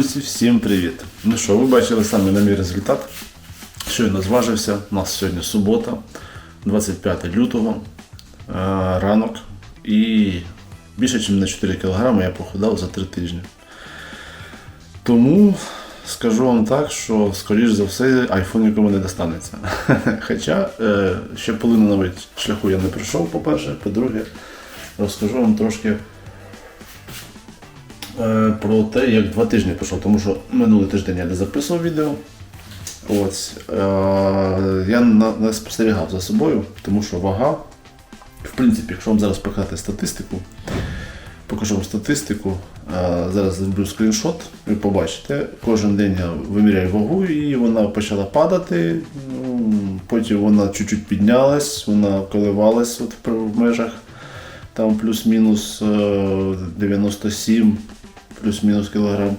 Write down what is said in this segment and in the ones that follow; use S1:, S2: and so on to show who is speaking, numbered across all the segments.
S1: Друзі, всім привіт! Ну що, ви бачили самі на мій результат. Щойно зважився. У нас сьогодні субота, 25 лютого, е, ранок. І більше, ніж на 4 кг я похудав за 3 тижні. Тому скажу вам так, що, скоріш за все, айфон нікому не достанеться. Хоча е, ще половину навіть шляху я не пройшов, по-перше. По-друге, розкажу вам трошки про те, як два тижні пройшов, тому що минулий тиждень я не записував відео. Ось, е, я не спостерігав за собою, тому що вага, в принципі, якщо вам зараз показати статистику, покажу вам статистику. е, Зараз зроблю скріншот, ви побачите. Кожен день я виміряю вагу і вона почала падати. Ну, Потім вона чуть-чуть піднялась, вона коливалась от в межах там плюс-мінус е, 97 плюс-мінус кілограм.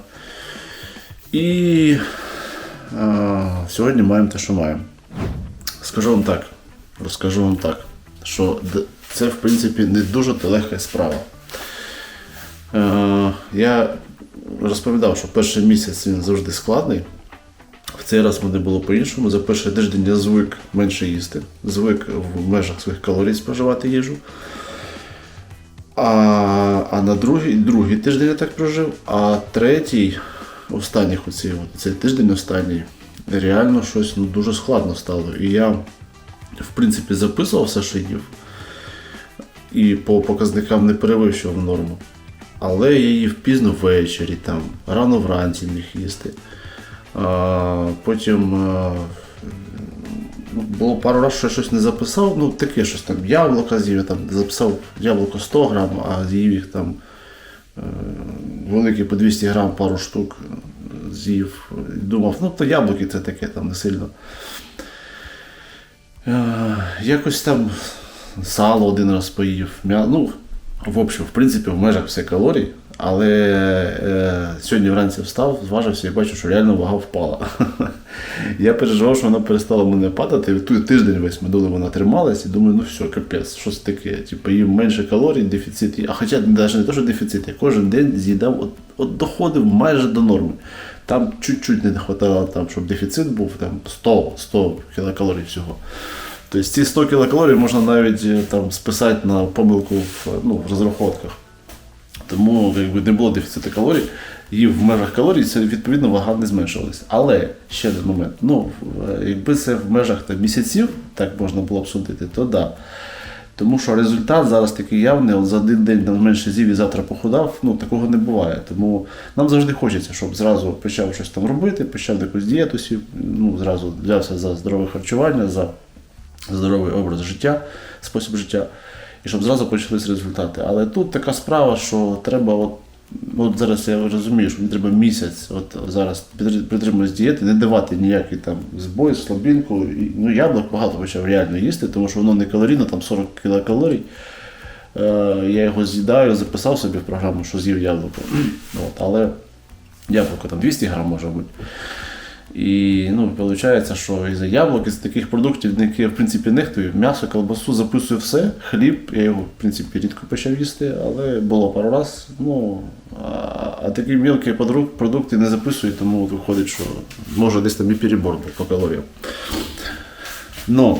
S1: І е, сьогодні маємо те, що маємо. Скажу вам так, розкажу вам так, що це в принципі не дуже легка справа. Е, я розповідав, що перший місяць він завжди складний. В цей раз мене було по-іншому. За перший тиждень я звик менше їсти, звик в межах своїх калорій споживати їжу. А, а на другий, другий тиждень я так прожив, а третій, останній оці, цей тиждень останній, реально щось ну, дуже складно стало. І я, в принципі, записував все, що їв. І по показникам не перевищував норму. Але я їв пізно ввечері, там, рано вранці міг їсти. А, потім було пару разів, що я щось не записав, ну таке щось там яблука з'їв, я там записав яблуко 100 грам, а з'їв їх там е, великі по 200 грам пару штук е, з'їв. І Думав, ну то яблуки це таке там не сильно. Е, якось там сало один раз поїв. Ну, в общем, в принципі, в межах все калорій. Але е, сьогодні вранці встав, зважився і бачу, що реально вага впала. Я переживав, що вона перестала мене падати. Тут тиждень весь минулий вона трималась і думаю, ну все, капець, що це таке? Типу, їм менше калорій, дефіцит. А хоча навіть не те, що дефіцит, я кожен день з'їдав, от, от доходив майже до норми. Там чуть-чуть не вистачало, там, щоб дефіцит був там 100, 100 кілокалорій всього. Тобто ці 100 кілокалорій можна навіть е, там списати на помилку в, ну, в розрахунках. Тому якби не було дефіциту калорій, і в межах калорій це відповідно вага не зменшувалася. Але ще один момент. Ну, якби це в межах там, місяців так можна було б судити, то да. Тому що результат зараз такий явний, от за один день там менше з'їв і завтра похудав, ну такого не буває. Тому нам завжди хочеться, щоб зразу почав щось там робити, почав якусь дієту, ну, зразу взявся за здорове харчування, за здоровий образ життя, спосіб життя, і щоб зразу почались результати. Але тут така справа, що треба, от, от зараз я розумію, що мені треба місяць, от зараз притримуюсь дієти, не давати ніякий там збой, слабінку. І, ну, яблук багато почав реально їсти, тому що воно не калорійно, там 40 кілокалорій. Е, я його з'їдаю, записав собі в програму, що з'їв яблуко. От, але яблуко там 200 грам може бути. І ну, виходить, що із яблук, із таких продуктів, які я в принципі нехтую, м'ясо, колбасу записую все, хліб, я його в принципі рідко почав їсти, але було пару раз. Ну, а, такі мілкі продукти не записую, тому виходить, що може десь там і перебор по калоріям. Ну,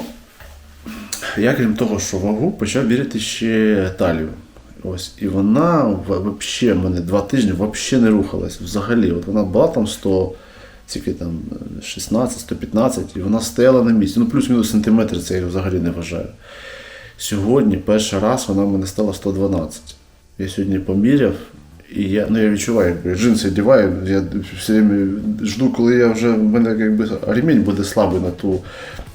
S1: я крім того, що вагу, почав вірити ще талію. Ось, і вона в- вообще в мене два тижні взагалі не рухалась. Взагалі, от вона була там 100, тільки там 16, 115, і вона стояла на місці. Ну, плюс-мінус сантиметр, це я взагалі не вважаю. Сьогодні перший раз вона мене стала 112. Я сьогодні поміряв, і я, ну, я відчуваю, якби джинси одягаю, я все время жду, коли я вже в мене якби, ремінь буде слабий на ту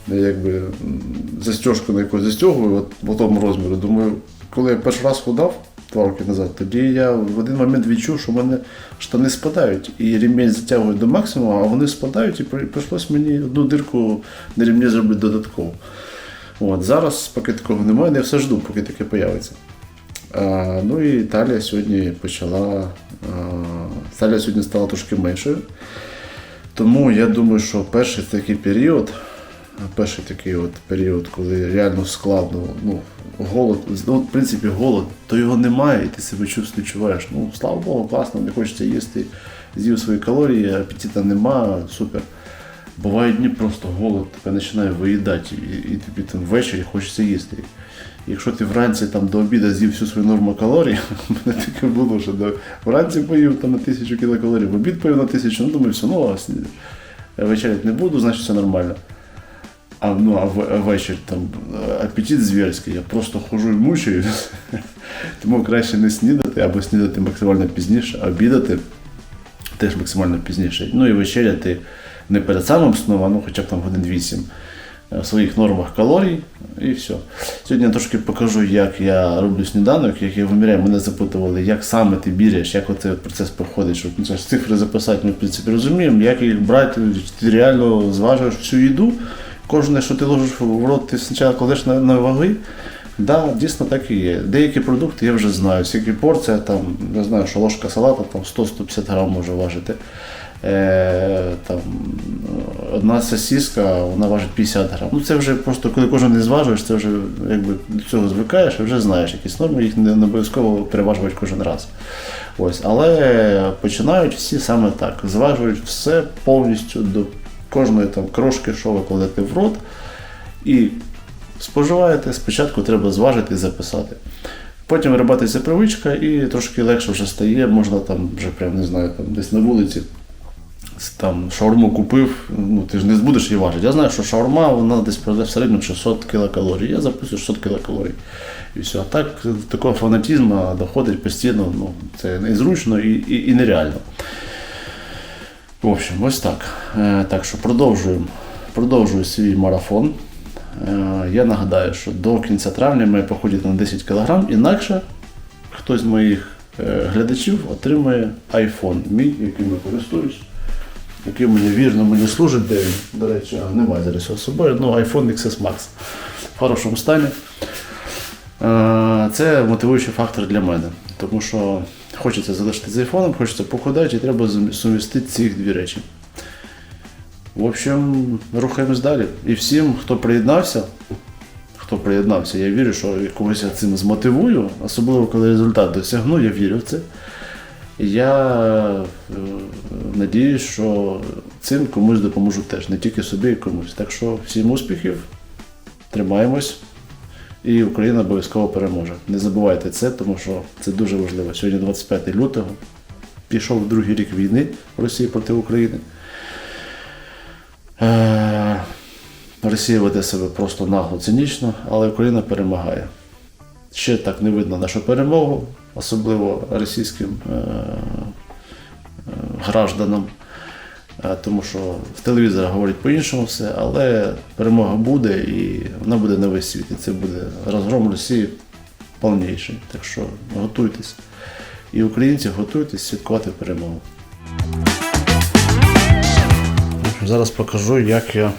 S1: якби, м, застіжку, на яку застягую, в тому розмірі. Думаю, коли я перший раз ходав два роки назад, тоді я в один момент відчув, що в мене штани спадають, і ремінь затягують до максимуму, а вони спадають, і при- прийшлось мені одну дирку на ремні зробити додатково. От, зараз, поки такого немає, я все жду, поки таке появиться. А, ну і Італія сьогодні почала. А, Італія сьогодні стала трошки меншою. Тому я думаю, що перший такий період перший такий от період, коли реально складно, ну, голод, ну, в принципі, голод, то його немає, і ти себе чувствуєш, відчуваєш. Ну, слава Богу, класно, не хочеться їсти, з'їв свої калорії, апетита нема, супер. Бувають дні просто голод тебе починає виїдати, і, і тобі там ввечері хочеться їсти. Якщо ти вранці там до обіду з'їв всю свою норму калорій, в мене таке було, що до, вранці поїв там на тисячу кілокалорій, в обід поїв на тисячу, ну думаю, все, ну а вечерять не буду, значить все нормально. А, ну, а ввечері там е, апетит зверський, я просто хожу і мучаюсь. Тому краще не снідати або снідати максимально пізніше, а обідати теж максимально пізніше. Ну і вечеряти не перед самим сном, а ну хоча б там годин 8 е, в своїх нормах калорій і все. Сьогодні я трошки покажу, як я роблю сніданок, як я виміряю. Мене запитували, як саме ти біряєш, як оцей процес проходить, щоб ну, цифри записати, ми в принципі розуміємо, як їх брати, ти реально зважуєш всю їду. Кожне, що ти ложиш в рот, ти спочатку кладеш на, на ваги. Да, дійсно так і є. Деякі продукти я вже знаю. Скільки порція, там, не знаю, що ложка салата там 100-150 грам може важити. Е, там, одна сосиска, вона важить 50 грам. Ну це вже просто, коли кожен не зважуєш, це вже якби до цього звикаєш і вже знаєш якісь норми, їх не обов'язково переважувати кожен раз. Ось. Але починають всі саме так. Зважують все повністю до кожної там крошки, що ви кладете в рот. І споживаєте, спочатку треба зважити і записати. Потім виробляється привичка і трошки легше вже стає, можна там вже прям не знаю, там десь на вулиці там шаурму купив, ну ти ж не будеш її важити. Я знаю, що шаурма вона десь в середньому 600 кілокалорій. Я записую 600 кілокалорій. І все. А так такого фанатізму доходить постійно, ну, це незручно і, і, і нереально. В общем, ось так. Е, так що продовжуємо. Продовжую свій марафон. Е, я нагадаю, що до кінця травня ми походити на 10 кг, інакше хтось з моїх е, глядачів отримує iPhone мій, яким я користуюсь, який мені вірно мені служить, де він, до речі, немає зараз з собою, ну iPhone XS Max в хорошому стані. Це мотивуючий фактор для мене, тому що хочеться залишити з айфоном, хочеться похудати і треба сумістити ці дві речі. В общем, рухаємось далі. І всім, хто приєднався, хто приєднався, я вірю, що когось я цим змотивую, особливо коли результат досягну, я вірю в це. Я е, надіюсь, що цим комусь допоможу теж, не тільки собі, і комусь. Так що всім успіхів, тримаємось, і Україна обов'язково переможе. Не забувайте це, тому що це дуже важливо. Сьогодні 25 лютого, пішов другий рік війни Росії проти України. Е, Росія веде себе просто нагло цинічно, але Україна перемагає. Ще так не видно нашу перемогу, особливо російським е, е, гражданам, тому що в телевізорах говорять по-іншому все, але перемога буде і вона буде на весь світ. І це буде розгром Росії повніший. Так що готуйтесь. І українці готуйтесь святкувати перемогу. Зараз покажу, як я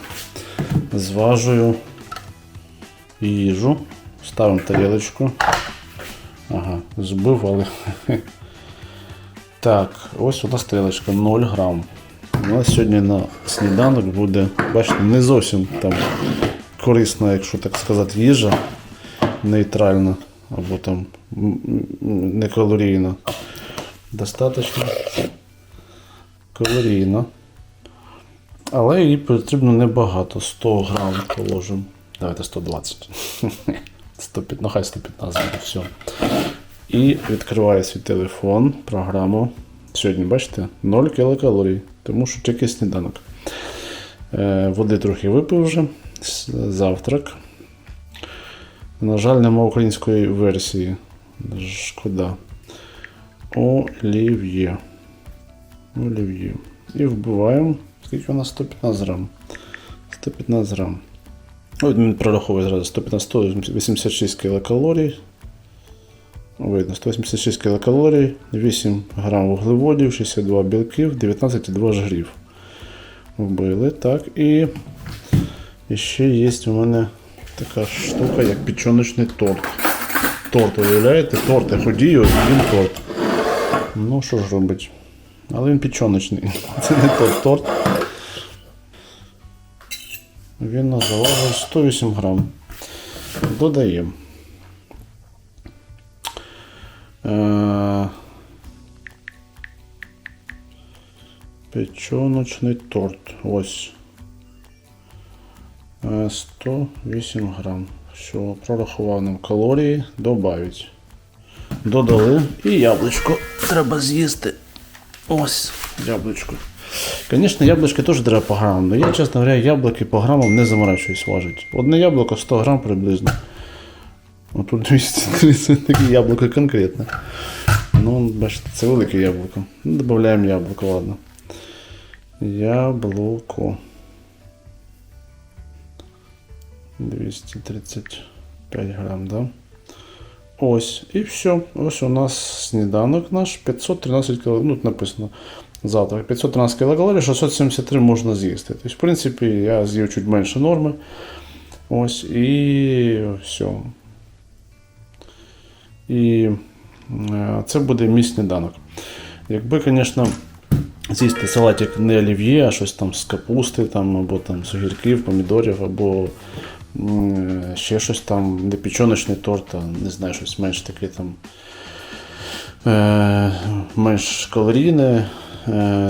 S1: зважую їжу. Ставимо тарілочку. Ага, збив, але. Так, ось у нас тарілочка 0 грам. У нас сьогодні на сніданок буде, бачите, не зовсім там корисна, якщо так сказати, їжа нейтральна або там м, м, не калорійна. Достаточно калорійна. Але її потрібно небагато. 100 грам положимо. Давайте 120. 105, ну хай 115 буде, все. І відкриваю свій телефон, програму. Сьогодні, бачите, 0 кілокалорій, тому що тільки сніданок. Е, води трохи випив вже. Завтрак. На жаль, нема української версії. Шкода. Олів'є. Олів'є. І вбиваємо. Скільки у нас 115 грам? 115 грам. Ось він прораховує зразу 115 186 кілокалорій. Видно, 186 кілокалорій, 8 грам вуглеводів, 62 білків, 19,2 жирів. Вбили, так. І, і ще є у мене така штука, як печоночний торт. Торт, уявляєте? Торт я ходію, він торт. Ну, що ж робить? Але він печоночний. Це не торт торт. Він на завагу 108 грам. Додаємо. Е, Печоночний торт. Ось. Е, 108 грам. Все, прорахував нам калорії, добавить. Додали. І яблучко треба з'їсти. Ось, яблучко. Звісно, яблучки теж треба по грамам. але я, чесно говоря, яблуки по грамам не заморачуюсь важить. Одне яблуко 100 грам приблизно. Отут 230 такі яблуко конкретно. Ну, бачите, це велике яблуко. Ну, додаємо яблуко, ладно. Яблуко. 235 грам, да? Ось, і все. Ось у нас сніданок наш 513 кг. Ну, тут написано завтрак 513 кілокалорій, 673 можна з'їсти. Тобто, в принципі, я з'їв чуть менше норми. Ось, і все. І е, це буде мій сніданок. Якби, звісно, з'їсти салатик не олів'є, а щось там з капусти, там, або там з огірків, помідорів, або ще щось там, не печоночний торт, а не знаю, щось менш таке там е, менш калорійне, е,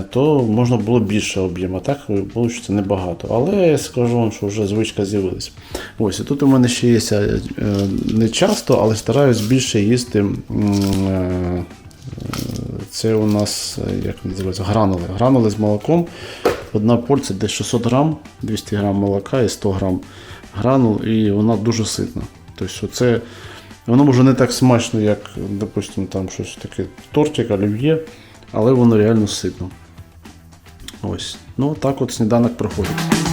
S1: то можна було більше об'єму. Так вийде небагато. Але я скажу вам, що вже звичка з'явилась. Ось, і тут у мене ще є е, не часто, але стараюсь більше їсти. е, це у нас, е, як вони називаються, гранули. Гранули з молоком. Одна порція десь 600 грам, 200 грам молока і 100 грам гранул, і вона дуже ситна. Тобто це, воно може не так смачно, як, допустимо, там щось таке тортик, олів'є, але воно реально ситно. Ось. Ну, так от сніданок проходить.